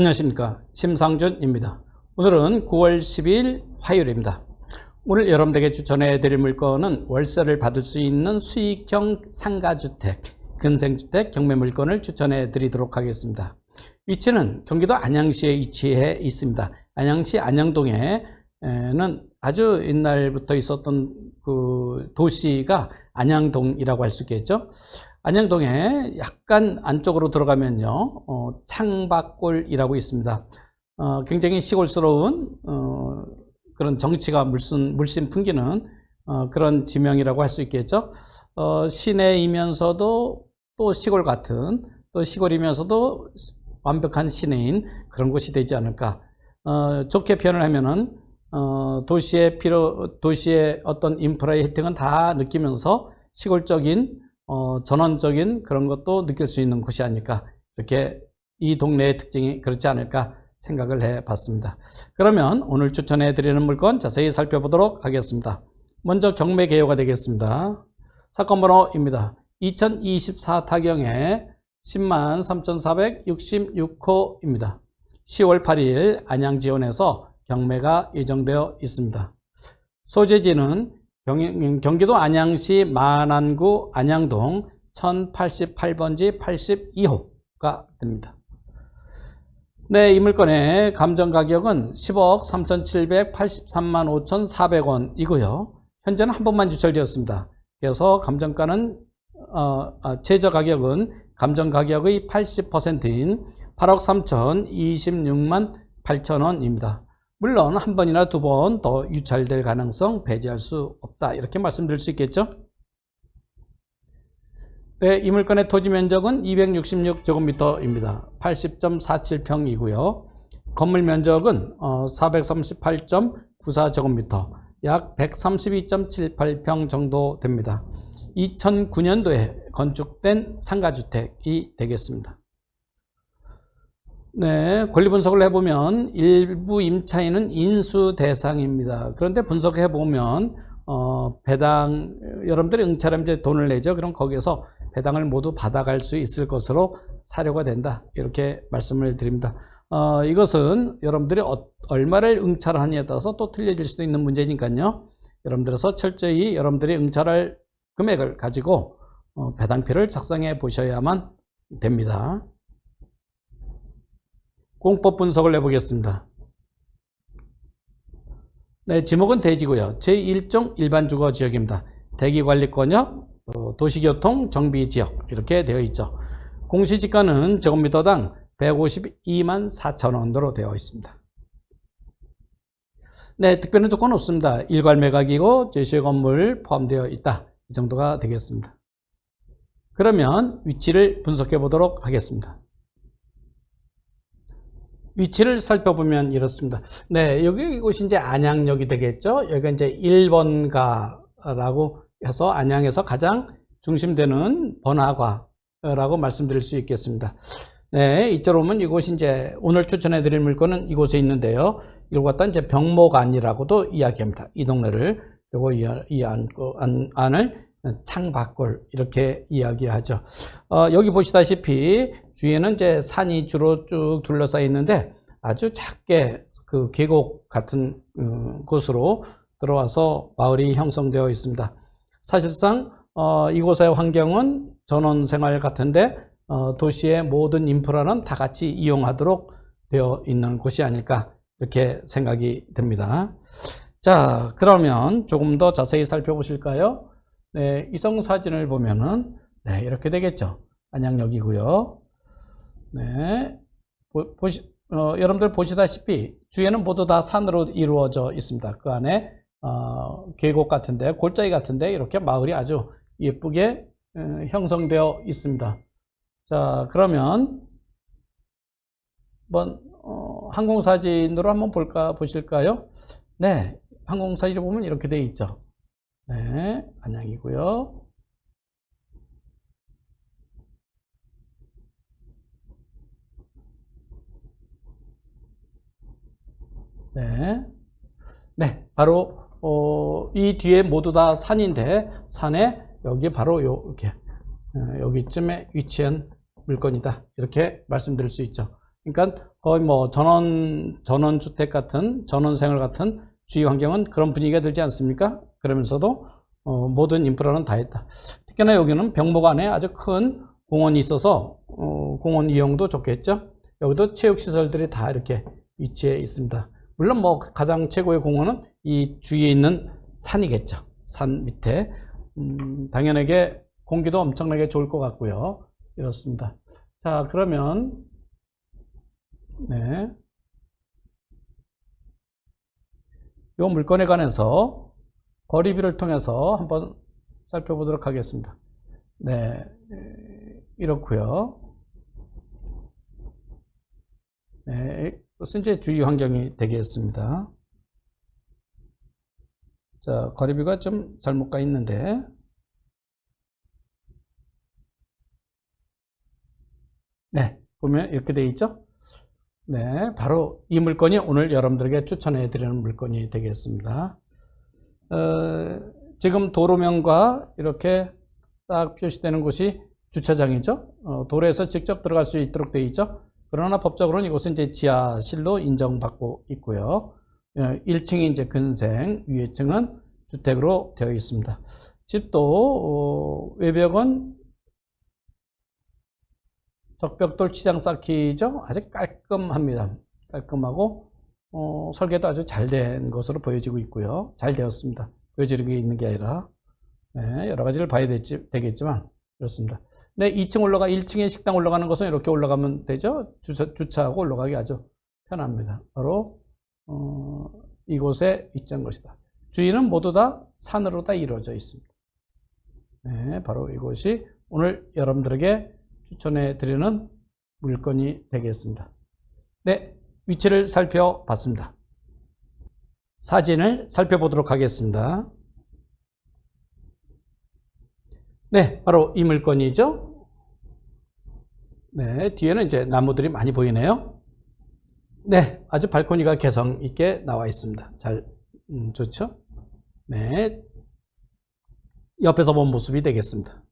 안녕하십니까. 심상준입니다. 오늘은 9월 10일 화요일입니다. 오늘 여러분들에게 추천해 드릴 물건은 월세를 받을 수 있는 수익형 상가주택 근생주택 경매 물건을 추천해 드리도록 하겠습니다. 위치는 경기도 안양시에 위치해 있습니다. 안양시 안양동에는 아주 옛날부터 있었던 그 도시가 안양동이라고 할 수 있겠죠 안양동에 약간 안쪽으로 들어가면요, 어, 창밖골이라고 있습니다. 어, 굉장히 시골스러운 어, 그런 정치가 물씬, 물씬 풍기는 어, 그런 지명이라고 할 수 있겠죠. 어, 시내이면서도 또 시골 같은 또 시골이면서도 완벽한 시내인 그런 곳이 되지 않을까. 어, 좋게 표현을 하면은 도시의 필요, 도시의 어떤 인프라의 혜택은 다 느끼면서 시골적인 어, 전원적인 그런 것도 느낄 수 있는 곳이 아닐까 이렇게 이 동네의 특징이 그렇지 않을까 생각을 해 봤습니다. 그러면 오늘 추천해 드리는 물건 자세히 살펴보도록 하겠습니다. 먼저 경매 개요가 되겠습니다. 사건 번호입니다. 2024 타경에 10만 3,466호입니다. 10월 8일 안양지원에서 경매가 예정되어 있습니다. 소재지는 경, 기도 안양시 만안구 안양동 1088번지 82호가 됩니다. 네, 이 물건의 감정 가격은 10억 3,783만 5,400원이고요. 현재는 한 번만 유찰되었습니다. 그래서 감정가는 어, 아, 최저 가격은 감정 가격의 80%인 8억 3,026만 8천 원입니다. 물론 한 번이나 두 번 더 유찰될 가능성 배제할 수 없다. 이렇게 말씀드릴 수 있겠죠. 네, 이 물건의 토지 면적은 266제곱미터입니다. 80.47평이고요. 건물 면적은 438.94제곱미터, 약 132.78평 정도 됩니다. 2009년도에 건축된 상가주택이 되겠습니다. 네, 권리 분석을 해보면 일부 임차인은 인수 대상입니다. 그런데 분석해 보면 어, 배당 여러분들이 응찰하면 이제 돈을 내죠. 그럼 거기에서 배당을 모두 받아갈 수 있을 것으로 사료가 된다. 이렇게 말씀을 드립니다. 어, 이것은 여러분들이 어, 얼마를 응찰하느냐에 따라서 또 틀려질 수도 있는 문제니까요. 여러분들에서 철저히 여러분들이 응찰할 금액을 가지고 어, 배당표를 작성해 보셔야만 됩니다. 공법 분석을 해보겠습니다. 네, 지목은 대지고요. 제1종 일반 주거 지역입니다. 대기관리권역, 어, 도시교통, 정비지역 이렇게 되어 있죠. 공시지가는 제곱미터당 152만 4천 원으로 되어 있습니다. 네, 특별한 조건 없습니다. 일괄 매각이고 제시의 건물 포함되어 있다. 이 정도가 되겠습니다. 그러면 위치를 분석해 보도록 하겠습니다. 위치를 살펴보면 이렇습니다. 네, 여기 이곳이 이제 안양역이 되겠죠. 여기가 이제 1번가라고 해서 안양에서 가장 중심되는 번화가라고 말씀드릴 수 있겠습니다. 네, 이쪽으로 이곳이 이제 오늘 추천해 드릴 물건은 이곳에 있는데요. 이걸 갖다 이제 병목 안이라고도 이야기합니다. 이 동네를. 그리고 이, 이 안, 안, 안을 창밖골 이렇게 이야기하죠. 어, 여기 보시다시피 주위에는 이제 산이 주로 쭉 둘러싸여 있는데 아주 작게 그 계곡 같은 음, 곳으로 들어와서 마을이 형성되어 있습니다. 사실상 어, 이곳의 환경은 전원 생활 같은데 어, 도시의 모든 인프라는 다 같이 이용하도록 되어 있는 곳이 아닐까 이렇게 생각이 됩니다. 자, 그러면 조금 더 자세히 살펴보실까요? 네, 이성 사진을 보면은 네, 이렇게 되겠죠. 안양역이고요. 네, 보, 보시, 어, 여러분들 보시다시피 주위에는 모두 다 산으로 이루어져 있습니다. 그 안에 어, 계곡 같은데 골짜기 같은데 이렇게 마을이 아주 예쁘게 어, 형성되어 있습니다. 자, 그러면 한번 어, 항공사진으로 한번 볼까 보실까요? 네, 항공사진을 보면 이렇게 되어 있죠. 네, 안양이고요. 네, 네, 바로 어, 이 뒤에 모두 다 산인데 산에 여기 바로 요, 이렇게 어, 여기쯤에 위치한 물건이다 이렇게 말씀드릴 수 있죠. 그러니까 거의 뭐 전원, 전원 주택 같은, 전원 생활 같은 주위 환경은 그런 분위기가 들지 않습니까? 그러면서도 어, 모든 인프라는 다 했다. 특히나 여기는 병목 안에 아주 큰 공원이 있어서 어, 공원 이용도 좋겠죠. 여기도 체육시설들이 다 이렇게 위치해 있습니다. 물론 뭐 가장 최고의 공원은 이 주위에 있는 산이겠죠. 산 밑에 음, 당연하게 공기도 엄청나게 좋을 것 같고요. 이렇습니다. 자 그러면 네. 이 물건에 관해서 거리비를 통해서 한번 살펴보도록 하겠습니다. 네, 이렇고요. 네, 이제 주위 환경이 되겠습니다. 자, 거리비가 좀 잘못 가 있는데, 네, 보면 이렇게 되어 있죠? 네, 바로 이 물건이 오늘 여러분들에게 추천해 드리는 물건이 되겠습니다. 어, 지금 도로명과 이렇게 딱 표시되는 곳이 주차장이죠. 어, 도로에서 직접 들어갈 수 있도록 되어 있죠. 그러나 법적으로는 이곳은 이제 지하실로 인정받고 있고요. 1층이 이제 근생, 위에 층은 주택으로 되어 있습니다. 집도 어, 외벽은 적벽돌 치장 쌓기죠. 아주 깔끔합니다. 깔끔하고 어, 설계도 아주 잘 된 것으로 보여지고 있고요. 잘 되었습니다. 보여지는 게 있는 게 아니라 네, 여러 가지를 봐야 되지, 되겠지만 그렇습니다. 네, 2층 올라가 1층에 식당 올라가는 것은 이렇게 올라가면 되죠. 주차, 주차하고 올라가기 아주 편합니다. 바로 어, 이곳에 위치한 것이다. 주위는 모두 다 산으로 다 이루어져 있습니다. 네, 바로 이곳이 오늘 여러분들에게 추천해 드리는 물건이 되겠습니다. 네, 위치를 살펴봤습니다. 사진을 살펴보도록 하겠습니다. 네, 바로 이 물건이죠. 네, 뒤에는 이제 나무들이 많이 보이네요. 네, 아주 발코니가 개성 있게 나와 있습니다. 잘, 음, 좋죠? 네, 옆에서 본 모습이 되겠습니다.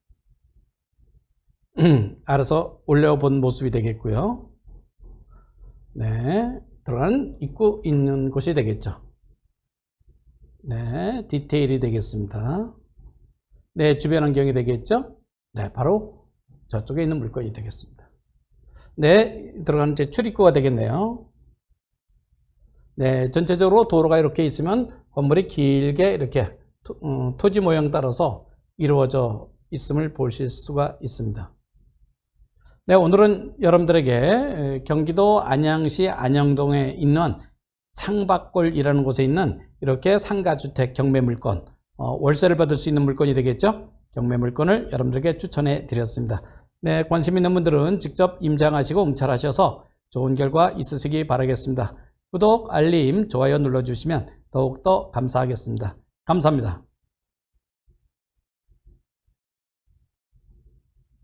알아서 올려본 모습이 되겠고요. 네, 들어간 입구 있는 곳이 되겠죠. 네, 디테일이 되겠습니다. 네, 주변 환경이 되겠죠. 네, 바로 저쪽에 있는 물건이 되겠습니다. 네, 들어가는 제 출입구가 되겠네요. 네, 전체적으로 도로가 이렇게 있으면 건물이 길게 이렇게 토, 어, 토지 모양 따라서 이루어져 있음을 보실 수가 있습니다. 네, 오늘은 여러분들에게 경기도 안양시 안영동에 있는 창밖골이라는 곳에 있는 이렇게 상가주택 경매 물건, 어, 월세를 받을 수 있는 물건이 되겠죠? 경매 물건을 여러분들에게 추천해 드렸습니다. 네, 관심 있는 분들은 직접 임장하시고 응찰하셔서 좋은 결과 있으시기 바라겠습니다. 구독, 알림, 좋아요 눌러주시면 더욱더 감사하겠습니다. 감사합니다.